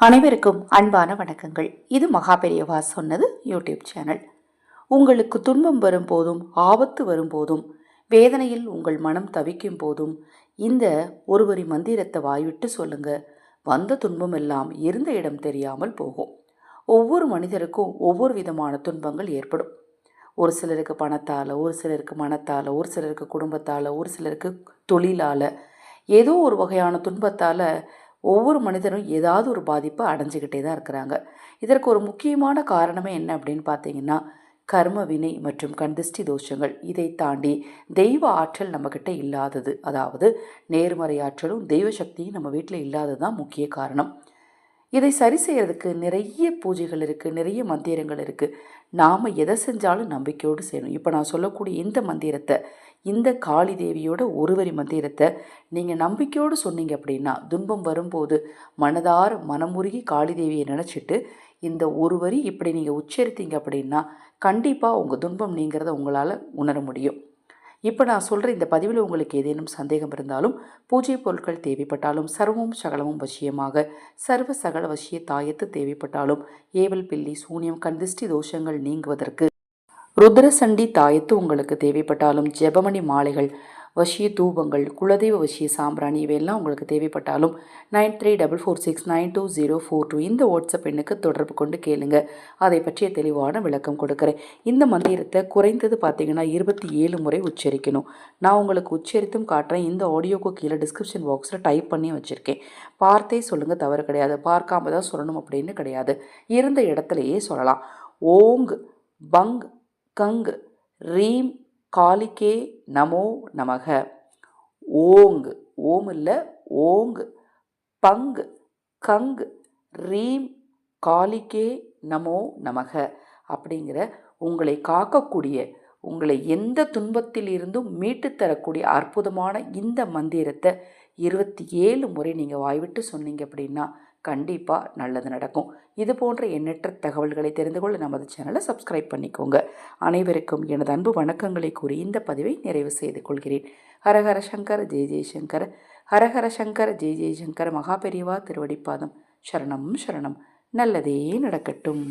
அனைவருக்கும் அன்பான வணக்கங்கள். இது மகாபெரியவா சொன்னது யூடியூப் சேனல். உங்களுக்கு துன்பம் வரும்போதும் ஆபத்து வரும்போதும் வேதனையில் உங்கள் மனம் தவிக்கும் போதும் இந்த ஒருவரி மந்திரத்தை வாய்விட்டு சொல்லுங்க. வந்த துன்பம் எல்லாம் இருந்த இடம் தெரியாமல் போகும். ஒவ்வொரு மனிதருக்கும் ஒவ்வொரு விதமான துன்பங்கள் ஏற்படும். ஒரு சிலருக்கு பணத்தால் ஒரு சிலருக்கு மனத்தால் ஒரு சிலருக்கு குடும்பத்தால் ஒரு சிலருக்கு தொழிலால் ஏதோ ஒரு வகையான துன்பத்தால் ஒவ்வொரு மனிதரும் ஏதாவது ஒரு பாதிப்பை அடைஞ்சிக்கிட்டே தான் இருக்கிறாங்க. இதற்கு ஒரு முக்கியமான காரணமே என்ன அப்படின்னு பார்த்தீங்கன்னா கர்ம வினை மற்றும் கண்திஷ்டி தோஷங்கள். இதை தாண்டி தெய்வ ஆற்றல் நம்மக்கிட்ட இல்லாதது. அதாவது நேர்மறை ஆற்றலும் தெய்வ சக்தியும் நம்ம வீட்டில் இல்லாதது தான் முக்கிய காரணம். இதை சரி செய்கிறதுக்கு நிறைய பூஜைகள் இருக்குது நிறைய மந்திரங்கள் இருக்குது நாம் எதை செஞ்சாலும் நம்பிக்கையோடு செய்யணும். இப்போ நான் சொல்லக்கூடிய இந்த மந்திரத்தை இந்த காளி தேவியோட ஒருவரி மந்திரத்தை நீங்கள் நம்பிக்கையோடு சொன்னீங்க அப்படின்னா துன்பம் வரும்போது மனதார் மனமுருகி காளி தேவியை நினச்சிட்டு இந்த ஒரு வரி இப்படி நீங்கள் உச்சரித்தீங்க அப்படின்னா கண்டிப்பாக உங்கள் துன்பம் நீங்கிறத உங்களால் உணர முடியும். இப்போ நான் சொல்கிற இந்த பதிவில் உங்களுக்கு ஏதேனும் சந்தேகம் இருந்தாலும் பூஜை பொருட்கள் தேவைப்பட்டாலும் சர்வமும் சகலமும் வசியமாக சர்வ சகல வசிய தாயத்து தேவைப்பட்டாலும் ஏவல் பில்லி சூனியம் கந்திஷ்டி தோஷங்கள் நீங்குவதற்கு ருத்ரசண்டி தாயத்து உங்களுக்கு தேவைப்பட்டாலும் ஜெபமணி மாலைகள் வசிய தூபங்கள் குலதெய்வ வசிய சாம்பிராணி இவையெல்லாம் உங்களுக்கு தேவைப்பட்டாலும் nine three double four six nine two zero four two இந்த வாட்ஸ்அப் எண்ணுக்கு தொடர்பு கொண்டு கேளுங்க. அதை பற்றிய தெளிவான விளக்கம் கொடுக்குறேன். இந்த மந்திரத்தை குறைந்தது பார்த்தீங்கன்னா இருபத்தி ஏழு முறை உச்சரிக்கணும். நான் உங்களுக்கு உச்சரித்தும் காட்டுறேன். இந்த ஆடியோக்கு கீழே டிஸ்கிரிப்ஷன் பாக்ஸில் டைப் பண்ணி வச்சுருக்கேன். பார்த்தே சொல்லுங்கள் தவறு கிடையாது. பார்க்காம தான் சொல்லணும் அப்படின்னு கிடையாது. இருந்த இடத்துலையே சொல்லலாம். ஓங் பங் கங் ரீம் காலிக்கே நமோ நமக. ஓங் ஓம் இல்லை ஓங் பங் கங் ரீம் காலிக்கே நமோ நமக. அப்படிங்கிற உங்களை காக்கக்கூடிய உங்களை எந்த துன்பத்தில் இருந்தும் மீட்டு தரக்கூடிய அற்புதமான இந்த மந்திரத்தை இருபத்தி ஏழு முறை நீங்கள் வாய்விட்டு சொன்னீங்க அப்படின்னா கண்டிப்பாக நல்லது நடக்கும். இது போன்ற எண்ணற்ற தகவல்களை தெரிந்து கொள்ள நமது சேனலை சப்ஸ்கிரைப் பண்ணிக்கோங்க. அனைவருக்கும் எனது அன்பு வணக்கங்களை கூறி இந்த பதிவை நிறைவு செய்து கொள்கிறேன். ஹரஹர சங்கர் ஜெய் ஜெய்சங்கர் ஹரஹர சங்கர் ஜெய் ஜெய்சங்கர் மகாபெரிவா திருவடிப்பாதம். சரணம் சரணம். நல்லதே நடக்கட்டும்.